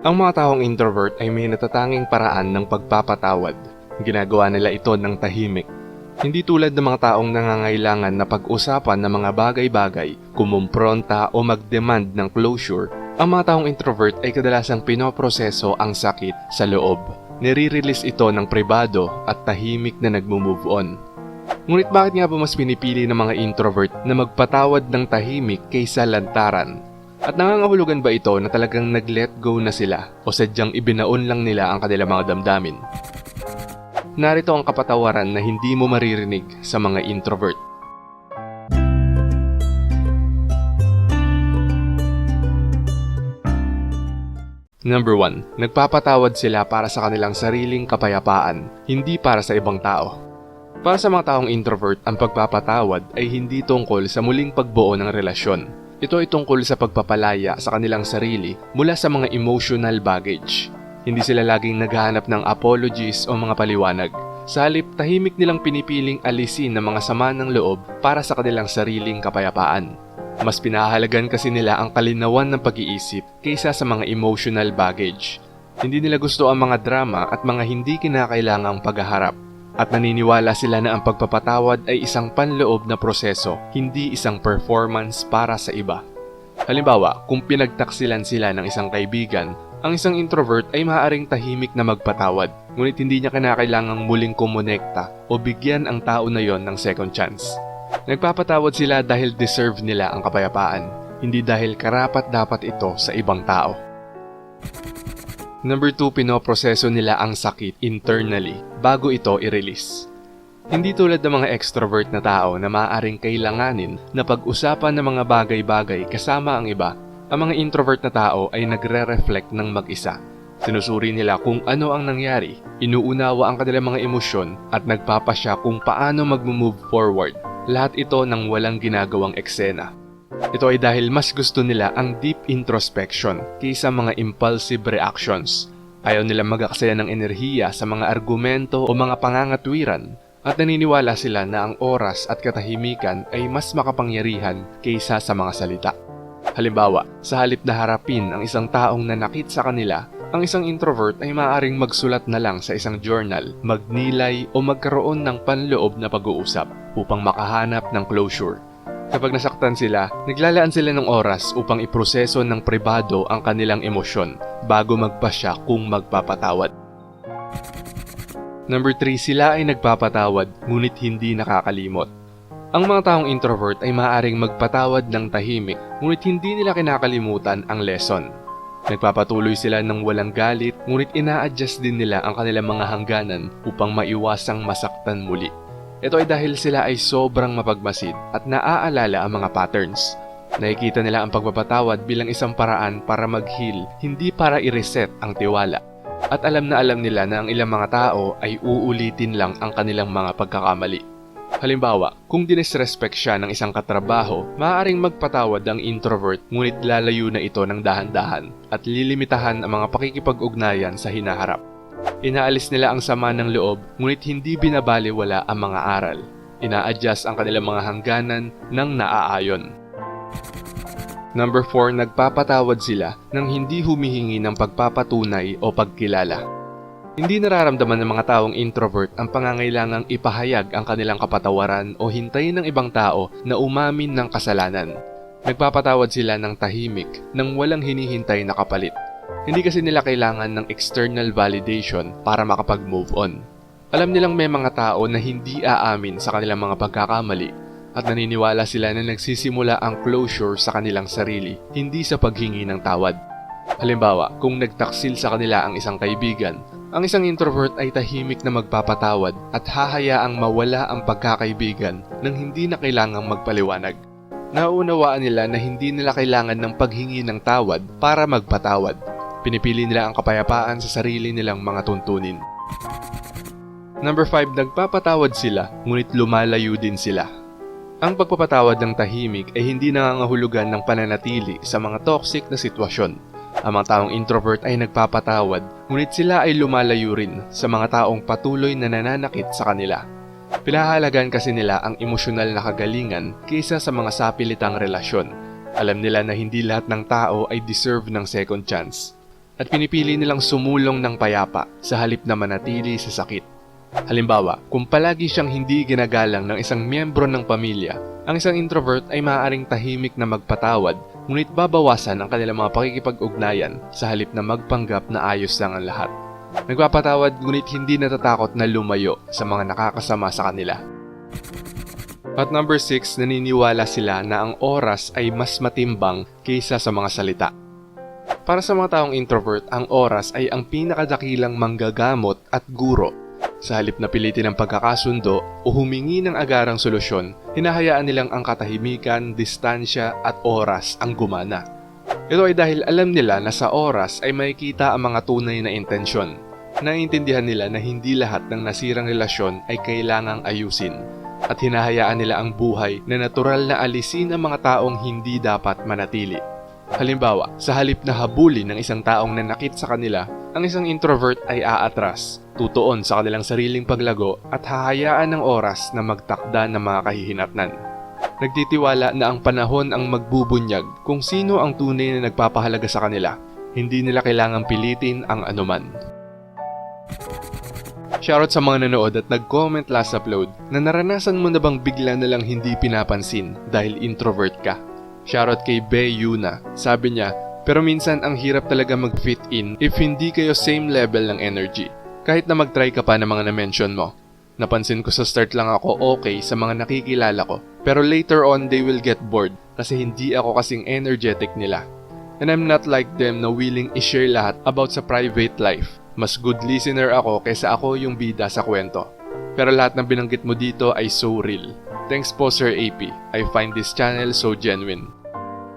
Ang mga taong introvert ay may natatanging paraan ng pagpapatawad. Ginagawa nila ito ng tahimik. Hindi tulad ng mga taong nangangailangan na pag-usapan ng mga bagay-bagay, kumumpronta o mag-demand ng closure, ang mga taong introvert ay kadalasang pinoproseso ang sakit sa loob. Nire-release ito ng pribado at tahimik na nagmo-move on. Ngunit bakit nga ba mas pinipili ng mga introvert na magpatawad ng tahimik kaysa lantaran? At nangangahulugan ba ito na talagang nag-let go na sila o sadyang ibinaon lang nila ang kanilang mga damdamin? Narito ang kapatawaran na hindi mo maririnig sa mga introvert. Number 1. Nagpapatawad sila para sa kanilang sariling kapayapaan, hindi para sa ibang tao. Para sa mga taong introvert, ang pagpapatawad ay hindi tungkol sa muling pagbuo ng relasyon. Ito ay tungkol sa pagpapalaya sa kanilang sarili mula sa mga emotional baggage. Hindi sila laging naghahanap ng apologies o mga paliwanag. Sa halip, tahimik nilang pinipiling alisin ng mga sama ng loob para sa kanilang sariling kapayapaan. Mas pinahalagan kasi nila ang kalinawan ng pag-iisip kaysa sa mga emotional baggage. Hindi nila gusto ang mga drama at mga hindi kinakailangang paghaharap. At naniniwala sila na ang pagpapatawad ay isang panloob na proseso, hindi isang performance para sa iba. Halimbawa, kung pinagtaksilan sila ng isang kaibigan, ang isang introvert ay maaaring tahimik na magpatawad, ngunit hindi niya kinakailangang muling kumonekta o bigyan ang tao na yon ng second chance. Nagpapatawad sila dahil deserve nila ang kapayapaan, hindi dahil karapat dapat ito sa ibang tao. Number 2, pinoproseso nila ang sakit internally bago ito i-release. Hindi tulad ng mga extrovert na tao na maaaring kailanganin na pag-usapan ng mga bagay-bagay kasama ang iba, ang mga introvert na tao ay nagre-reflect ng mag-isa. Sinusuri nila kung ano ang nangyari, inuunawa ang kanilang mga emosyon at nagpapasya kung paano mag-move forward. Lahat ito ng walang ginagawang eksena. Ito ay dahil mas gusto nila ang deep introspection kaysa mga impulsive reactions. Ayaw nila mag-aksaya ng enerhiya sa mga argumento o mga pangangatwiran at naniniwala sila na ang oras at katahimikan ay mas makapangyarihan kaysa sa mga salita. Halimbawa, sa halip na harapin ang isang taong nanakit sa kanila, ang isang introvert ay maaaring magsulat na lang sa isang journal, magnilay o magkaroon ng panloob na pag-uusap upang makahanap ng closure. Kapag nasaktan sila, naglalaan sila ng oras upang iproseso ng pribado ang kanilang emosyon bago magpasya kung magpapatawad. Number 3, sila ay nagpapatawad ngunit hindi nakakalimot. Ang mga taong introvert ay maaaring magpatawad ng tahimik ngunit hindi nila kinakalimutan ang lesson. Nagpapatuloy sila ng walang galit ngunit ina-adjust din nila ang kanilang mga hangganan upang maiwasang masaktan muli. Ito ay dahil sila ay sobrang mapagmasid at naaalala ang mga patterns. Nakikita nila ang pagpapatawad bilang isang paraan para mag-heal, hindi para i-reset ang tiwala. At alam na alam nila na ang ilang mga tao ay uulitin lang ang kanilang mga pagkakamali. Halimbawa, kung dinisrespect siya ng isang katrabaho, maaaring magpatawad ang introvert ngunit lalayo na ito ng dahan-dahan at lilimitahan ang mga pakikipag-ugnayan sa hinaharap. Inaalis nila ang sama ng loob ngunit hindi binabaliwala ang mga aral. Ina-adjust ang kanilang mga hangganan ng naaayon. Number 4, nagpapatawad sila nang hindi humihingi ng pagpapatunay o pagkilala. Hindi nararamdaman ng mga taong introvert ang pangangailangang ipahayag ang kanilang kapatawaran o hintayin ng ibang tao na umamin ng kasalanan. Nagpapatawad sila ng tahimik nang walang hinihintay na kapalit. Hindi kasi nila kailangan ng external validation para makapag-move on. Alam nilang may mga tao na hindi aamin sa kanilang mga pagkakamali at naniniwala sila na nagsisimula ang closure sa kanilang sarili, hindi sa paghingi ng tawad. Halimbawa, kung nagtaksil sa kanila ang isang kaibigan, ang isang introvert ay tahimik na magpapatawad at hahayaang mawala ang pagkakaibigan nang hindi na kailangang magpaliwanag. Nauunawaan nila na hindi nila kailangan ng paghingi ng tawad para magpatawad. Pinipili nila ang kapayapaan sa sarili nilang mga tuntunin. Number 5, nagpapatawad sila, ngunit lumalayo din sila. Ang pagpapatawad ng tahimik ay hindi nangangahulugan ng pananatili sa mga toxic na sitwasyon. Ang mga taong introvert ay nagpapatawad, ngunit sila ay lumalayo rin sa mga taong patuloy na nananakit sa kanila. Pinahalagan kasi nila ang emosyonal na kagalingan kaysa sa mga sapilitang relasyon. Alam nila na hindi lahat ng tao ay deserve ng second chance. At pinipili nilang sumulong ng payapa sa halip na manatili sa sakit. Halimbawa, kung palagi siyang hindi ginagalang ng isang miyembro ng pamilya, ang isang introvert ay maaaring tahimik na magpatawad ngunit babawasan ang kanilang mga pakikipag-ugnayan sa halip na magpanggap na ayos lang ang lahat. Nagpapatawad ngunit hindi natatakot na lumayo sa mga nakakasama sa kanila. At number 6, naniniwala sila na ang oras ay mas matimbang kaysa sa mga salita. Para sa mga taong introvert, ang oras ay ang pinakadakilang manggagamot at guro. Sa halip na pilitin ang pagkakasundo o humingi ng agarang solusyon, hinahayaan nilang ang katahimikan, distansya at oras ang gumana. Ito ay dahil alam nila na sa oras ay makikita ang mga tunay na intensyon. Naiintindihan nila na hindi lahat ng nasirang relasyon ay kailangang ayusin at hinahayaan nila ang buhay na natural na alisin ang mga taong hindi dapat manatili. Halimbawa, sa halip na habulin ng isang taong nanakit sa kanila, ang isang introvert ay aatras, tutuon sa kanilang sariling paglago at hahayaan ng oras na magtakda ng mga kahihinatnan. Nagtitiwala na ang panahon ang magbubunyag kung sino ang tunay na nagpapahalaga sa kanila. Hindi nila kailangang pilitin ang anuman. Shoutout sa mga nanood at nag-comment last upload na naranasan mo na bang bigla na lang hindi pinapansin dahil introvert ka. Shoutout kay Be Yuna. Sabi niya, pero minsan ang hirap talaga mag-fit in if hindi kayo same level ng energy. Kahit na mag-try ka pa ng mga na-mention mo. Napansin ko sa start lang ako okay sa mga nakikilala ko. Pero later on, they will get bored kasi hindi ako kasing energetic nila. And I'm not like them na willing i-share lahat about sa private life. Mas good listener ako kaysa ako yung bida sa kwento. Pero lahat ng binanggit mo dito ay so real. Thanks po Sir AP. I find this channel so genuine.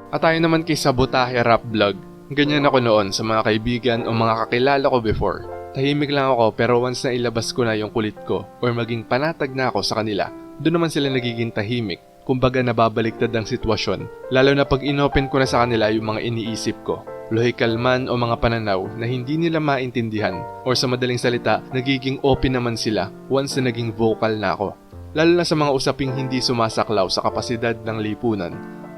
At tayo naman kay Sabotahe Rap Vlog. Ganyan ako noon sa mga kaibigan o mga kakilala ko before. Tahimik lang ako pero once na ilabas ko na yung kulit ko or maging panatag na ako sa kanila, doon naman sila nagiging tahimik. Kumbaga nababaliktad ang sitwasyon, lalo na pag inopen ko na sa kanila yung mga iniisip ko. Lohikal man o mga pananaw na hindi nila maintindihan or sa madaling salita, nagiging open naman sila once na naging vocal na ako. Lalo na sa mga usaping hindi sumasaklaw sa kapasidad ng lipunan.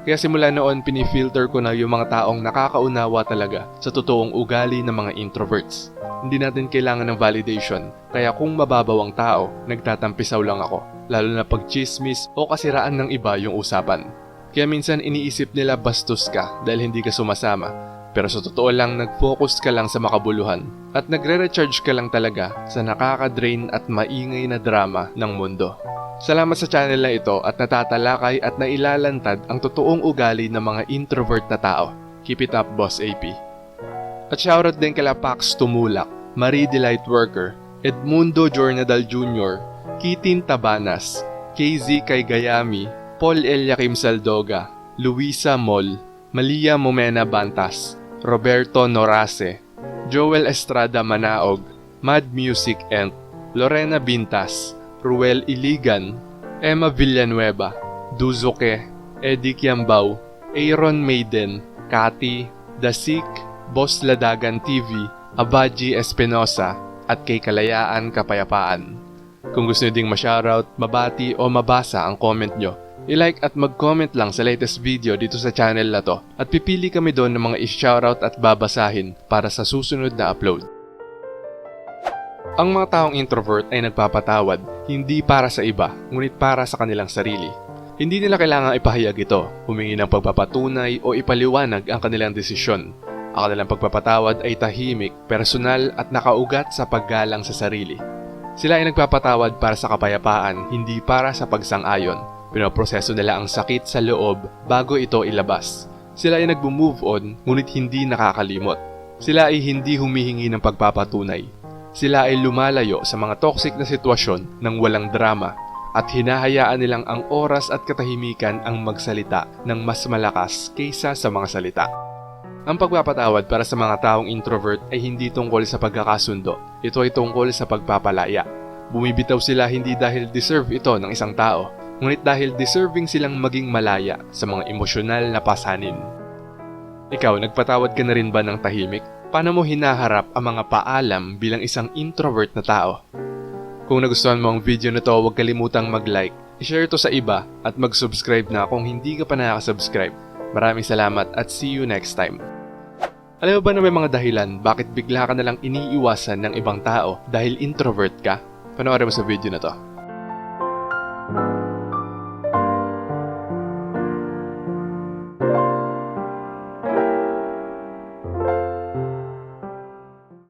Kaya simula noon pinifilter ko na yung mga taong nakakaunawa talaga sa totoong ugali ng mga introverts. Hindi natin kailangan ng validation, kaya kung mababaw ang tao, nagtatampisaw lang ako. Lalo na pag chismis o kasiraan ng iba yung usapan. Kaya minsan iniisip nila bastos ka dahil hindi ka sumasama. Pero sa totoo lang, nag-focus ka lang sa makabuluhan at nagre-recharge ka lang talaga sa nakaka-drain at maingay na drama ng mundo. Salamat sa channel na ito at natatalakay at nailalantad ang totoong ugali ng mga introvert na tao. Keep it up, Boss AP. At shoutout din kala Pax Tumulak, Marie Delight Worker, Edmundo Jornadal Jr., Kitin Tabanas, KZ Kaygayami, Paul Eliakim Saldoga, Luisa Mol, Malia Momena Bantas, Roberto Norase, Joel Estrada Manaog, Mad Music Ent, Lorena Bintas, Ruel Iligan, Emma Villanueva, Duzoke, Eddie Kiambao, Aaron Maiden, Kati, Dasik, Boss Ladagan TV, Abaji Espinosa, at kay Kalayaan Kapayapaan. Kung gusto nyo ding ma-shoutout, mabati o mabasa ang comment nyo, i-like at mag-comment lang sa latest video dito sa channel na to at pipili kami doon ng mga i-shoutout at babasahin para sa susunod na upload. Ang mga taong introvert ay nagpapatawad hindi para sa iba, ngunit para sa kanilang sarili. Hindi nila kailangang ipahayag ito, humingi ng pagpapatunay o ipaliwanag ang kanilang desisyon. Ang kanilang pagpapatawad ay tahimik, personal at nakaugat sa paggalang sa sarili. Sila ay nagpapatawad para sa kapayapaan, hindi para sa pagsang-ayon. Pinoproseso nila ang sakit sa loob bago ito ilabas. Sila ay nagbo-move on ngunit hindi nakakalimot. Sila ay hindi humihingi ng pagpapatunay. Sila ay lumalayo sa mga toxic na sitwasyon ng walang drama at hinahayaan nilang ang oras at katahimikan ang magsalita ng mas malakas kaysa sa mga salita. Ang pagpapatawad para sa mga taong introvert ay hindi tungkol sa pagkakasundo. Ito ay tungkol sa pagpapalaya. Bumibitaw sila hindi dahil deserve ito ng isang tao, ngunit dahil deserving silang maging malaya sa mga emosyonal na pasanin. Ikaw, nagpatawad ka na rin ba ng tahimik? Paano mo hinaharap ang mga paalam bilang isang introvert na tao? Kung nagustuhan mo ang video na to, huwag kalimutang mag-like, i-share to sa iba at mag-subscribe na kung hindi ka pa nakaka-subscribe. Maraming salamat at see you next time. Alam mo ba na may mga dahilan bakit bigla ka nalang iniiwasan ng ibang tao dahil introvert ka? Panoorin mo sa video na to.